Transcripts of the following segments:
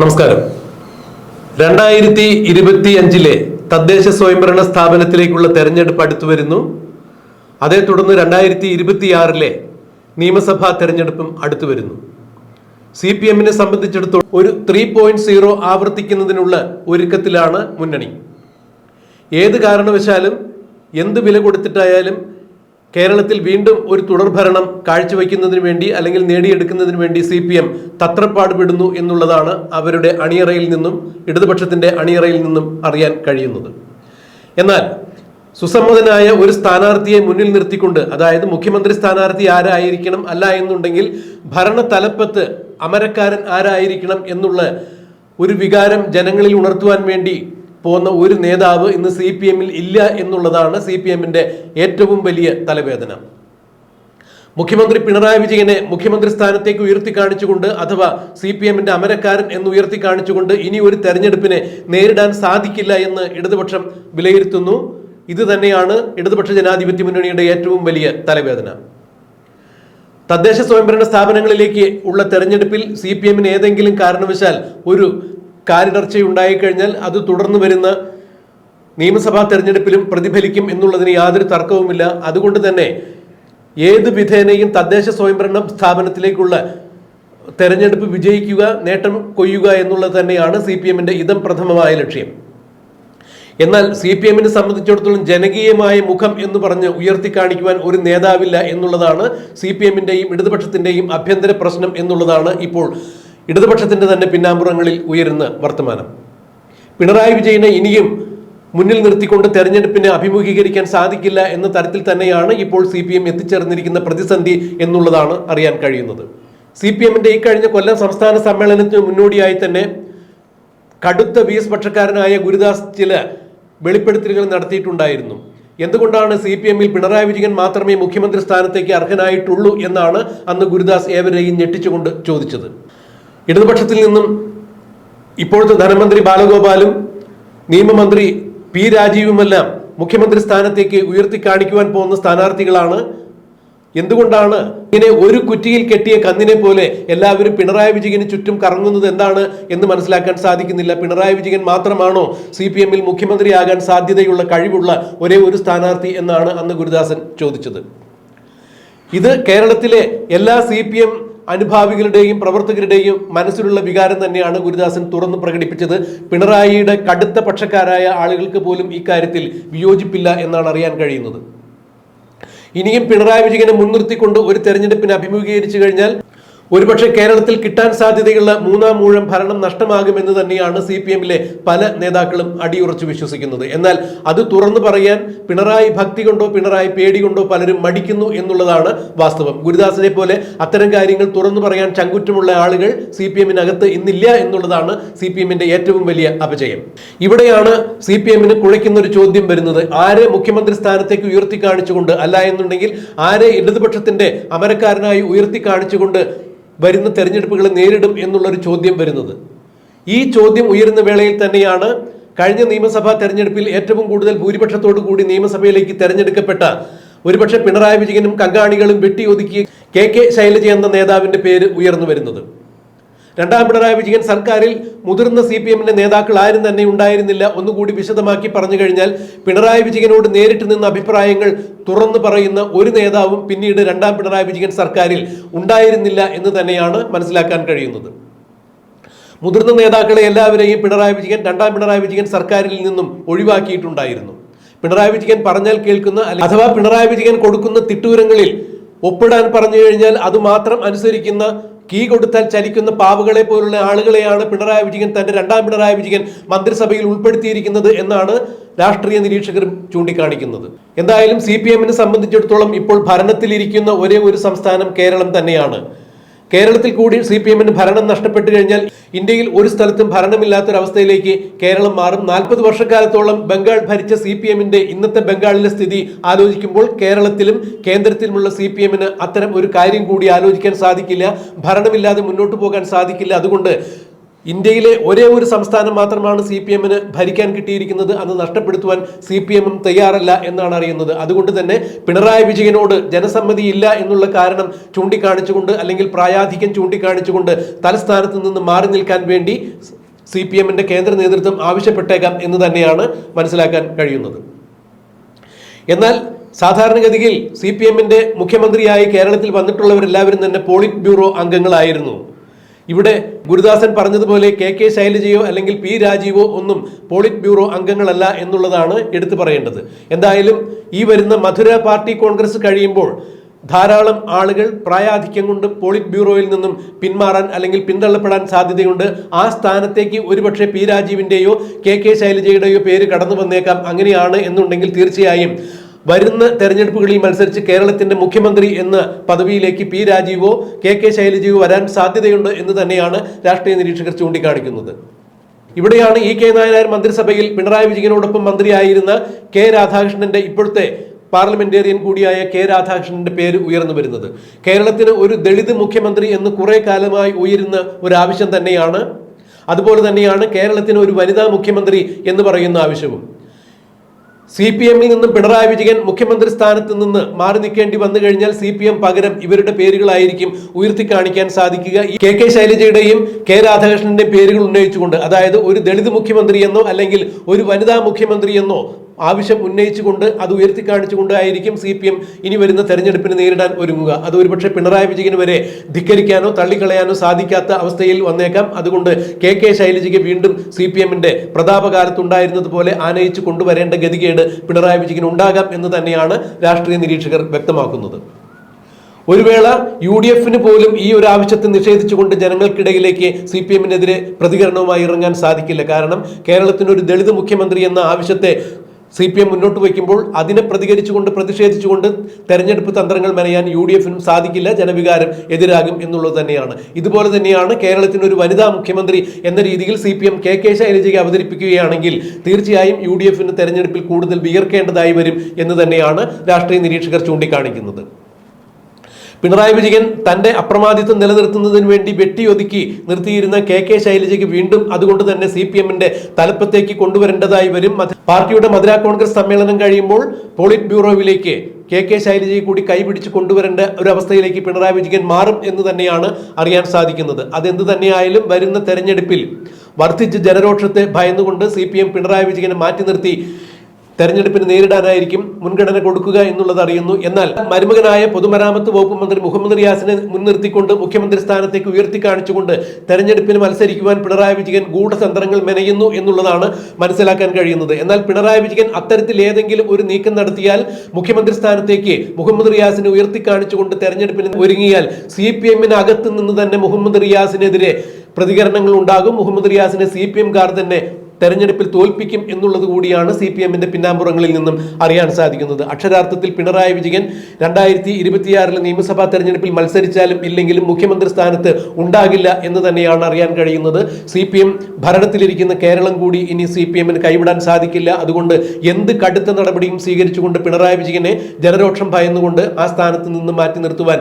നമസ്കാരം. രണ്ടായിരത്തി ഇരുപത്തി അഞ്ചിലെ തദ്ദേശ സ്വയംഭരണ സ്ഥാപനത്തിലേക്കുള്ള തെരഞ്ഞെടുപ്പ് അടുത്തു വരുന്നു. അതേ തുടർന്ന് രണ്ടായിരത്തി ഇരുപത്തിയാറിലെ നിയമസഭാ തെരഞ്ഞെടുപ്പും അടുത്തു വരുന്നു. സി പി എമ്മിനെ സംബന്ധിച്ചിടത്തോളം ഒരു ത്രീ പോയിന്റ് സീറോ ആവർത്തിക്കുന്നതിനുള്ള ഒരുക്കത്തിലാണ് മുന്നണി. ഏത് കാരണവശാലും എന്ത് വില കൊടുത്തിട്ടായാലും കേരളത്തിൽ വീണ്ടും ഒരു തുടർഭരണം കാഴ്ചവെക്കുന്നതിന് വേണ്ടി അല്ലെങ്കിൽ നേടിയെടുക്കുന്നതിന് വേണ്ടി സി പി എം തത്രപ്പാടുപെടുന്നു എന്നുള്ളതാണ് അവരുടെ അണിയറയിൽ നിന്നും ഇടതുപക്ഷത്തിന്റെ അണിയറയിൽ നിന്നും അറിയാൻ കഴിയുന്നത്. എന്നാൽ സുസമ്മതനായ ഒരു സ്ഥാനാർത്ഥിയെ മുന്നിൽ നിർത്തിക്കൊണ്ട് അതായത് മുഖ്യമന്ത്രി സ്ഥാനാർത്ഥി ആരായിരിക്കണം അല്ല എന്നുണ്ടെങ്കിൽ ഭരണ തലപ്പത്ത് അമരക്കാരൻ ആരായിരിക്കണം എന്നുള്ള ഒരു വികാരം ജനങ്ങളിൽ ഉണർത്തുവാൻ വേണ്ടി പോകുന്ന ഒരു നേതാവ് ഇന്ന് സി പി എമ്മിൽ ഇല്ല എന്നുള്ളതാണ് സി പി എമ്മിന്റെ ഏറ്റവും വലിയ തലവേദന. മുഖ്യമന്ത്രി പിണറായി വിജയനെ മുഖ്യമന്ത്രി സ്ഥാനത്തേക്ക് ഉയർത്തി കാണിച്ചുകൊണ്ട് അഥവാ സി പി എമ്മിന്റെ അമരക്കാരൻ എന്ന് ഉയർത്തി കാണിച്ചുകൊണ്ട് ഇനി ഒരു തെരഞ്ഞെടുപ്പിനെ നേരിടാൻ സാധിക്കില്ല എന്ന് ഇടതുപക്ഷം വിലയിരുത്തുന്നു. ഇത് തന്നെയാണ് ഇടതുപക്ഷ ജനാധിപത്യ മുന്നണിയുടെ ഏറ്റവും വലിയ തലവേദന. തദ്ദേശ സ്വയംഭരണ സ്ഥാപനങ്ങളിലേക്ക് ഉള്ള തെരഞ്ഞെടുപ്പിൽ സി പി എമ്മിന് ഏതെങ്കിലും കാരണവശാൽ ഒരു കാലിടർച്ചയുണ്ടായിക്കഴിഞ്ഞാൽ അത് തുടർന്ന് വരുന്ന നിയമസഭാ തെരഞ്ഞെടുപ്പിലും പ്രതിഫലിക്കും എന്നുള്ളതിന് യാതൊരു തർക്കവുമില്ല. അതുകൊണ്ട് തന്നെ ഏത് വിധേനയും തദ്ദേശ സ്വയംഭരണ സ്ഥാപനത്തിലേക്കുള്ള തെരഞ്ഞെടുപ്പ് വിജയിക്കുക നേട്ടം കൊയ്യുക എന്നുള്ളത് തന്നെയാണ് സി പി എമ്മിന്റെ ഇതം പ്രഥമമായ ലക്ഷ്യം. എന്നാൽ സി പി എമ്മിനെ സംബന്ധിച്ചിടത്തോളം ജനകീയമായ മുഖം എന്ന് പറഞ്ഞ് ഉയർത്തി കാണിക്കുവാൻ ഒരു നേതാവില്ല എന്നുള്ളതാണ് സി പി എമ്മിന്റെയും ഇടതുപക്ഷത്തിന്റെയും ആഭ്യന്തര പ്രശ്നം എന്നുള്ളതാണ് ഇപ്പോൾ ഇടതുപക്ഷത്തിന്റെ തന്നെ പിന്നാമ്പുറങ്ങളിൽ ഉയരുന്ന വർത്തമാനം. പിണറായി വിജയനെ ഇനിയും മുന്നിൽ നിർത്തിക്കൊണ്ട് തെരഞ്ഞെടുപ്പിനെ അഭിമുഖീകരിക്കാൻ സാധിക്കില്ല എന്ന തരത്തിൽ തന്നെയാണ് ഇപ്പോൾ സി പി എം എത്തിച്ചേർന്നിരിക്കുന്ന പ്രതിസന്ധി എന്നുള്ളതാണ് അറിയാൻ കഴിയുന്നത്. സി പി എമ്മിന്റെ ഈ കഴിഞ്ഞ കൊല്ലം സംസ്ഥാന സമ്മേളനത്തിന് മുന്നോടിയായി തന്നെ കടുത്ത വി എസ് പക്ഷക്കാരനായ ഗുരുദാസ് ചില വെളിപ്പെടുത്തലുകൾ നടത്തിയിട്ടുണ്ടായിരുന്നു. എന്തുകൊണ്ടാണ് സി പി എമ്മിൽ പിണറായി വിജയൻ മാത്രമേ മുഖ്യമന്ത്രി സ്ഥാനത്തേക്ക് അർഹനായിട്ടുള്ളൂ എന്നാണ് അന്ന് ഗുരുദാസ് ഏവരെയും ഞെട്ടിച്ചുകൊണ്ട് ചോദിച്ചത്. ഇടതുപക്ഷത്തിൽ നിന്നും ഇപ്പോഴത്തെ ധനമന്ത്രി ബാലഗോപാലും നിയമമന്ത്രി പി രാജീവുമെല്ലാം മുഖ്യമന്ത്രി സ്ഥാനത്തേക്ക് ഉയർത്തി കാണിക്കുവാൻ പോകുന്ന സ്ഥാനാർത്ഥികളാണ്. എന്തുകൊണ്ടാണ് ഇങ്ങനെ ഒരു കുറ്റിയിൽ കെട്ടിയ കന്നിനെ പോലെ എല്ലാവരും പിണറായി വിജയന് ചുറ്റും കറങ്ങുന്നത് എന്താണ് എന്ന് മനസ്സിലാക്കാൻ സാധിക്കുന്നില്ല. പിണറായി വിജയൻ മാത്രമാണോ സി പി എമ്മിൽ മുഖ്യമന്ത്രിയാകാൻ സാധ്യതയുള്ള കഴിവുള്ള ഒരേ ഒരു സ്ഥാനാർത്ഥി എന്നാണ് അന്ന് ഗുരുദാസൻ ചോദിച്ചത്. ഇത് കേരളത്തിലെ എല്ലാ സി പി എം അനുഭാവികളുടെയും പ്രവർത്തകരുടെയും മനസ്സിലുള്ള വികാരം തന്നെയാണ് ഗുരുദാസൻ തുറന്ന് പ്രകടിപ്പിച്ചത്. പിണറായിയുടെ കടുത്ത പക്ഷക്കാരായ ആളുകൾക്ക് പോലും ഇക്കാര്യത്തിൽ വിയോജിപ്പില്ല എന്നാണ് അറിയാൻ കഴിയുന്നത്. ഇനിയും പിണറായി വിജയനെ മുൻനിർത്തിക്കൊണ്ട് ഒരു തെരഞ്ഞെടുപ്പിനെ അഭിമുഖീകരിച്ചു കഴിഞ്ഞാൽ ഒരുപക്ഷെ കേരളത്തിൽ കിട്ടാൻ സാധ്യതയുള്ള മൂന്നാം മൂഴം ഭരണം നഷ്ടമാകുമെന്ന് തന്നെയാണ് സി പി എമ്മിലെ പല നേതാക്കളും അടിയുറച്ചു വിശ്വസിക്കുന്നത്. എന്നാൽ അത് തുറന്നു പറയാൻ പിണറായി ഭക്തി കൊണ്ടോ പിണറായി പേടി കൊണ്ടോ പലരും മടിക്കുന്നു എന്നുള്ളതാണ് വാസ്തവം. ഗുരുദാസിനെ പോലെ അത്തരം കാര്യങ്ങൾ തുറന്നു പറയാൻ ചങ്കുറ്റമുള്ള ആളുകൾ സി പി എമ്മിനകത്ത് ഇന്നില്ല എന്നുള്ളതാണ് സി പി എമ്മിന്റെ ഏറ്റവും വലിയ അപജയം. ഇവിടെയാണ് സി പി എമ്മിന് കുഴയ്ക്കുന്ന ഒരു ചോദ്യം വരുന്നത്. ആരെ മുഖ്യമന്ത്രി സ്ഥാനത്തേക്ക് ഉയർത്തി കാണിച്ചുകൊണ്ട് അല്ല എന്നുണ്ടെങ്കിൽ ആരെ ഇടതുപക്ഷത്തിന്റെ അമരക്കാരനായി ഉയർത്തി കാണിച്ചുകൊണ്ട് വരുന്ന തെരഞ്ഞെടുപ്പുകളെ നേരിടും എന്നുള്ളൊരു ചോദ്യം വരുന്നത്. ഈ ചോദ്യം ഉയരുന്ന വേളയിൽ തന്നെയാണ് കഴിഞ്ഞ നിയമസഭാ തെരഞ്ഞെടുപ്പിൽ ഏറ്റവും കൂടുതൽ ഭൂരിപക്ഷത്തോടു കൂടി നിയമസഭയിലേക്ക് തെരഞ്ഞെടുക്കപ്പെട്ട ഒരുപക്ഷെ പിണറായി വിജയനും കങ്കാണികളും വെട്ടിയൊതുക്കിയ കെ കെ ശൈലജ എന്ന നേതാവിന്റെ പേര് ഉയർന്നു വരുന്നത്. രണ്ടാം പിണറായി വിജയൻ സർക്കാരിൽ മുതിർന്ന സി പി എമ്മിന്റെ നേതാക്കൾ ആരും തന്നെ ഉണ്ടായിരുന്നില്ല. ഒന്നുകൂടി വിശദമാക്കി പറഞ്ഞു കഴിഞ്ഞാൽ പിണറായി വിജയനോട് നേരിട്ട് നിന്ന അഭിപ്രായങ്ങൾ തുറന്നു പറയുന്ന ഒരു നേതാവും പിന്നീട് രണ്ടാം പിണറായി വിജയൻ സർക്കാരിൽ ഉണ്ടായിരുന്നില്ല എന്ന് തന്നെയാണ് മനസ്സിലാക്കാൻ കഴിയുന്നത്. മുതിർന്ന നേതാക്കളെ എല്ലാവരെയും പിണറായി വിജയൻ രണ്ടാം പിണറായി വിജയൻ സർക്കാരിൽ നിന്നും ഒഴിവാക്കിയിട്ടുണ്ടായിരുന്നു. പിണറായി വിജയൻ പറഞ്ഞാൽ കേൾക്കുന്ന അഥവാ പിണറായി വിജയൻ കൊടുക്കുന്ന തിട്ടൂരങ്ങളിൽ ഒപ്പിടാൻ പറഞ്ഞു കഴിഞ്ഞാൽ അത് മാത്രം അനുസരിക്കുന്ന കീ കൊടുത്താൽ ചലിക്കുന്ന പാവുകളെ പോലുള്ള ആളുകളെയാണ് പിണറായി വിജയൻ തന്റെ രണ്ടാം പിണറായി വിജയൻ മന്ത്രിസഭയിൽ ഉൾപ്പെടുത്തിയിരിക്കുന്നത് എന്നാണ് രാഷ്ട്രീയ നിരീക്ഷകർ ചൂണ്ടിക്കാണിക്കുന്നത്. എന്തായാലും സി പി എമ്മിനെ സംബന്ധിച്ചിടത്തോളം ഇപ്പോൾ ഭരണത്തിലിരിക്കുന്ന ഒരേ ഒരു സംസ്ഥാനം കേരളം തന്നെയാണ്. കേരളത്തിൽ കൂടി സി പി എമ്മിന് ഭരണം നഷ്ടപ്പെട്ടു കഴിഞ്ഞാൽ ഇന്ത്യയിൽ ഒരു സ്ഥലത്തും ഭരണമില്ലാത്തൊരവസ്ഥയിലേക്ക് കേരളം മാറും. നാൽപ്പത് വർഷക്കാലത്തോളം ബംഗാൾ ഭരിച്ച സി പി എമ്മിന്റെ ഇന്നത്തെ ബംഗാളിലെ സ്ഥിതി ആലോചിക്കുമ്പോൾ കേരളത്തിലും കേന്ദ്രത്തിലുമുള്ള സി പി എമ്മിന് അത്തരം ഒരു കാര്യം കൂടി ആലോചിക്കാൻ സാധിക്കില്ല. ഭരണമില്ലാതെ മുന്നോട്ട് പോകാൻ സാധിക്കില്ല. അതുകൊണ്ട് ഇന്ത്യയിലെ ഒരേ ഒരു സംസ്ഥാനം മാത്രമാണ് സി പി എമ്മിന് ഭരിക്കാൻ കിട്ടിയിരിക്കുന്നത് അത് നഷ്ടപ്പെടുത്തുവാൻ സി പി എമ്മും തയ്യാറല്ല എന്നാണ് അറിയുന്നത്. അതുകൊണ്ട് തന്നെ പിണറായി വിജയനോട് ജനസമ്മതി ഇല്ല എന്നുള്ള കാരണം ചൂണ്ടിക്കാണിച്ചുകൊണ്ട് അല്ലെങ്കിൽ പ്രായാധിക്യം ചൂണ്ടിക്കാണിച്ചുകൊണ്ട് തലസ്ഥാനത്ത് നിന്ന് മാറി നിൽക്കാൻ വേണ്ടി സി പി എമ്മിന്റെ കേന്ദ്ര നേതൃത്വം ആവശ്യപ്പെട്ടേക്കാം എന്ന് തന്നെയാണ് മനസ്സിലാക്കാൻ കഴിയുന്നത്. എന്നാൽ സാധാരണഗതിയിൽ സി പി എമ്മിന്റെ മുഖ്യമന്ത്രിയായി കേരളത്തിൽ വന്നിട്ടുള്ളവരെല്ലാവരും തന്നെ പോളിറ്റ് ബ്യൂറോ അംഗങ്ങളായിരുന്നു. ഇവിടെ ഗുരുദാസൻ പറഞ്ഞതുപോലെ കെ കെ ശൈലജയോ അല്ലെങ്കിൽ പി രാജീവോ ഒന്നും പോളിറ്റ് ബ്യൂറോ അംഗങ്ങളല്ല എന്നുള്ളതാണ് എടുത്തു പറയേണ്ടത്. എന്തായാലും ഈ വരുന്ന മധുര പാർട്ടി കോൺഗ്രസ് കഴിയുമ്പോൾ ധാരാളം ആളുകൾ പ്രായാധിക്യം കൊണ്ട് പോളിറ്റ് ബ്യൂറോയിൽ നിന്നും പിന്മാറാൻ അല്ലെങ്കിൽ പിന്തള്ളപ്പെടാൻ സാധ്യതയുണ്ട്. ആ സ്ഥാനത്തേക്ക് ഒരുപക്ഷെ പി രാജീവിന്റെയോ കെ കെ ശൈലജയുടെയോ പേര് കടന്നു വന്നേക്കാം. അങ്ങനെയാണ് എന്നുണ്ടെങ്കിൽ തീർച്ചയായും. വരുന്ന തെരഞ്ഞെടുപ്പുകളിൽ മത്സരിച്ച് കേരളത്തിന്റെ മുഖ്യമന്ത്രി എന്ന പദവിയിലേക്ക് പി രാജീവോ കെ കെ ശൈലജയോ വരാൻ സാധ്യതയുണ്ട് എന്ന് തന്നെയാണ് രാഷ്ട്രീയ നിരീക്ഷകർ ചൂണ്ടിക്കാണിക്കുന്നത്. ഇവിടെയാണ് ഇ കെ നായനാർ മന്ത്രിസഭയിൽ പിണറായി വിജയനോടൊപ്പം മന്ത്രിയായിരുന്ന കെ രാധാകൃഷ്ണന്റെ ഇപ്പോഴത്തെ പാർലമെന്റേറിയൻ കൂടിയായ കെ രാധാകൃഷ്ണന്റെ പേര് ഉയർന്നു വരുന്നത്. കേരളത്തിന് ഒരു ദളിത് മുഖ്യമന്ത്രി എന്ന് കുറെ കാലമായി ഉയരുന്ന ഒരു ആവശ്യം തന്നെയാണ്. അതുപോലെ തന്നെയാണ് കേരളത്തിന് ഒരു വനിതാ മുഖ്യമന്ത്രി എന്ന് പറയുന്ന ആവശ്യവും. സി പി എമ്മിൽ നിന്നും പിണറായി വിജയൻ മുഖ്യമന്ത്രി സ്ഥാനത്ത് നിന്ന് മാറി നിൽക്കേണ്ടി വന്നു കഴിഞ്ഞാൽ സി പി എം പകരം ഇവരുടെ പേരുകളായിരിക്കും ഉയർത്തി കാണിക്കാൻ സാധിക്കുക. കെ കെ ശൈലജയുടെയും കെ രാധാകൃഷ്ണന്റെയും പേരുകൾ ഉന്നയിച്ചുകൊണ്ട് അതായത് ഒരു ദളിത് മുഖ്യമന്ത്രിയെന്നോ അല്ലെങ്കിൽ ഒരു വനിതാ മുഖ്യമന്ത്രി എന്നോ ആവശ്യം ഉന്നയിച്ചുകൊണ്ട് അത് ഉയർത്തി കാണിച്ചുകൊണ്ട് ആയിരിക്കും സി പി എം ഇനി വരുന്ന തെരഞ്ഞെടുപ്പിന് നേരിടാൻ ഒരുങ്ങുക. അത് ഒരുപക്ഷെ പിണറായി വിജയന് വരെ ധിക്കരിക്കാനോ തള്ളിക്കളയാനോ സാധിക്കാത്ത അവസ്ഥയിൽ വന്നേക്കാം. അതുകൊണ്ട് കെ കെ ശൈലജയ്ക്ക് വീണ്ടും സി പി എമ്മിന്റെ പ്രതാപകാലത്തുണ്ടായിരുന്നത് പോലെ ആനയിച്ചു കൊണ്ടുവരേണ്ട ഗതികേട് പിണറായി വിജയൻ ഉണ്ടാകാം എന്ന് തന്നെയാണ് രാഷ്ട്രീയ നിരീക്ഷകർ വ്യക്തമാക്കുന്നത്. ഒരു വേള യു ഡി എഫിന് പോലും ഈ ഒരു ആവശ്യത്തെ നിഷേധിച്ചുകൊണ്ട് ജനങ്ങൾക്കിടയിലേക്ക് സി പി എമ്മിനെതിരെ പ്രതികരണവുമായി ഇറങ്ങാൻ സാധിക്കില്ല. കാരണം കേരളത്തിന് ഒരു ദളിത് മുഖ്യമന്ത്രി എന്ന ആവശ്യത്തെ സി പി എം മുന്നോട്ട് വയ്ക്കുമ്പോൾ അതിനെ പ്രതികരിച്ചുകൊണ്ട് പ്രതിഷേധിച്ചുകൊണ്ട് തെരഞ്ഞെടുപ്പ് തന്ത്രങ്ങൾ മെനയാൻ യു ഡി എഫിനും സാധിക്കില്ല ജനവികാരം എതിരാകും എന്നുള്ളത് തന്നെയാണ്. ഇതുപോലെ തന്നെയാണ് കേരളത്തിന് ഒരു വനിതാ മുഖ്യമന്ത്രി എന്ന രീതിയിൽ C P M K K ശൈലജയെ അവതരിപ്പിക്കുകയാണെങ്കിൽ തീർച്ചയായും യു ഡി എഫിന് തെരഞ്ഞെടുപ്പിൽ കൂടുതൽ വിയർക്കേണ്ടതായി വരും എന്ന് തന്നെയാണ് രാഷ്ട്രീയ നിരീക്ഷകർ ചൂണ്ടിക്കാണിക്കുന്നത്. പിണറായി വിജയൻ തന്റെ അപ്രമാദിത്വം നിലനിർത്തുന്നതിന് വേണ്ടി വെട്ടിയൊതുക്കി നിർത്തിയിരുന്ന കെ കെ ശൈലജയ്ക്ക് വീണ്ടും അതുകൊണ്ട് തന്നെ സി പി എമ്മിന്റെ തലപ്പത്തേക്ക് കൊണ്ടുവരേണ്ടതായി വരും. പാർട്ടിയുടെ മധുര കോൺഗ്രസ് സമ്മേളനം കഴിയുമ്പോൾ പോളിറ്റ് ബ്യൂറോയിലേക്ക് കെ കെ ശൈലജയെ കൂടി കൈപിടിച്ച് കൊണ്ടുവരേണ്ട ഒരു അവസ്ഥയിലേക്ക് പിണറായി വിജയൻ മാറും എന്ന് തന്നെയാണ് അറിയാൻ സാധിക്കുന്നത്. അതെന്ത് തന്നെയായാലും വരുന്ന തെരഞ്ഞെടുപ്പിൽ വർദ്ധിച്ച ജനരോക്ഷത്തെ ഭയന്നുകൊണ്ട് C P M Pinarayi Vijayan മാറ്റി നിർത്തി തെരഞ്ഞെടുപ്പിന് നേരിടാനായിരിക്കും മുൻഗണന കൊടുക്കുക എന്നുള്ളത് അറിയുന്നു. എന്നാൽ മരുമകനായ പൊതുമരാമത്ത് വകുപ്പ് മന്ത്രി മുഹമ്മദ് റിയാസിനെ മുൻനിർത്തിക്കൊണ്ട് മുഖ്യമന്ത്രി സ്ഥാനത്തേക്ക് ഉയർത്തി കാണിച്ചുകൊണ്ട് തെരഞ്ഞെടുപ്പിന് മത്സരിക്കുവാൻ പിണറായി വിജയൻ ഗൂഢതന്ത്രങ്ങൾ മെനയുന്നു എന്നുള്ളതാണ് മനസ്സിലാക്കാൻ കഴിയുന്നത്. എന്നാൽ പിണറായി വിജയൻ അത്തരത്തിൽ ഏതെങ്കിലും ഒരു നീക്കം നടത്തിയാൽ മുഖ്യമന്ത്രി സ്ഥാനത്തേക്ക് മുഹമ്മദ് റിയാസിനെ ഉയർത്തി കാണിച്ചുകൊണ്ട് തെരഞ്ഞെടുപ്പിന് ഒരുങ്ങിയാൽ സി പി എമ്മിന് അകത്ത് നിന്ന് തന്നെ മുഹമ്മദ് റിയാസിനെതിരെ പ്രതികരണങ്ങൾ ഉണ്ടാകും. മുഹമ്മദ് റിയാസിനെ സി പി എംകാർ തന്നെ തെരഞ്ഞെടുപ്പിൽ തോൽപ്പിക്കും എന്നുള്ളത് കൂടിയാണ് സി പി എമ്മിന്റെ പിന്നാമ്പുറങ്ങളിൽ നിന്നും അറിയാൻ സാധിക്കുന്നത്. അക്ഷരാർത്ഥത്തിൽ പിണറായി വിജയൻ രണ്ടായിരത്തി ഇരുപത്തിയാറിലെ നിയമസഭാ തെരഞ്ഞെടുപ്പിൽ മത്സരിച്ചാലും ഇല്ലെങ്കിലും മുഖ്യമന്ത്രി സ്ഥാനത്ത് ഉണ്ടാകില്ല എന്ന് തന്നെയാണ് അറിയാൻ കഴിയുന്നത്. സി പി എം ഭരണത്തിലിരിക്കുന്ന കേരളം കൂടി ഇനി സി പി എമ്മിന് കൈവിടാൻ സാധിക്കില്ല. അതുകൊണ്ട് എന്ത് കടുത്ത നടപടിയും സ്വീകരിച്ചുകൊണ്ട് പിണറായി വിജയനെ ജനരോക്ഷം ഭയന്നുകൊണ്ട് ആ സ്ഥാനത്ത് നിന്ന് മാറ്റി നിർത്തുവാൻ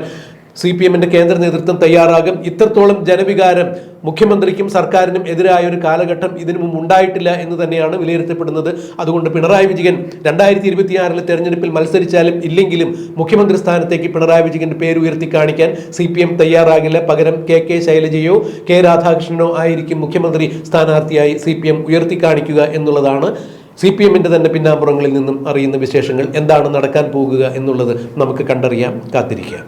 സി പി എമ്മിന്റെ കേന്ദ്ര നേതൃത്വം തയ്യാറാകും. ഇത്രത്തോളം ജനവികാരം മുഖ്യമന്ത്രിക്കും സർക്കാരിനും എതിരായ ഒരു കാലഘട്ടം ഇതിനു മുമ്പ് ഉണ്ടായിട്ടില്ല എന്ന് തന്നെയാണ് വിലയിരുത്തപ്പെടുന്നത്. അതുകൊണ്ട് പിണറായി വിജയൻ രണ്ടായിരത്തി ഇരുപത്തിയാറിലെ തെരഞ്ഞെടുപ്പിൽ മത്സരിച്ചാലും ഇല്ലെങ്കിലും മുഖ്യമന്ത്രി സ്ഥാനത്തേക്ക് പിണറായി വിജയന്റെ പേര് ഉയർത്തി കാണിക്കാൻ സി പി എം തയ്യാറാകില്ല. പകരം കെ കെ ശൈലജയോ കെ രാധാകൃഷ്ണനോ ആയിരിക്കും മുഖ്യമന്ത്രി സ്ഥാനാർത്ഥിയായി സി പി എം ഉയർത്തി കാണിക്കുക എന്നുള്ളതാണ് സി പി എമ്മിന്റെ തന്നെ പിന്നാമ്പുറങ്ങളിൽ നിന്നും അറിയുന്ന വിശേഷങ്ങൾ. എന്താണ് നടക്കാൻ പോകുക എന്നുള്ളത് നമുക്ക് കണ്ടറിയാം. കാത്തിരിക്കാം.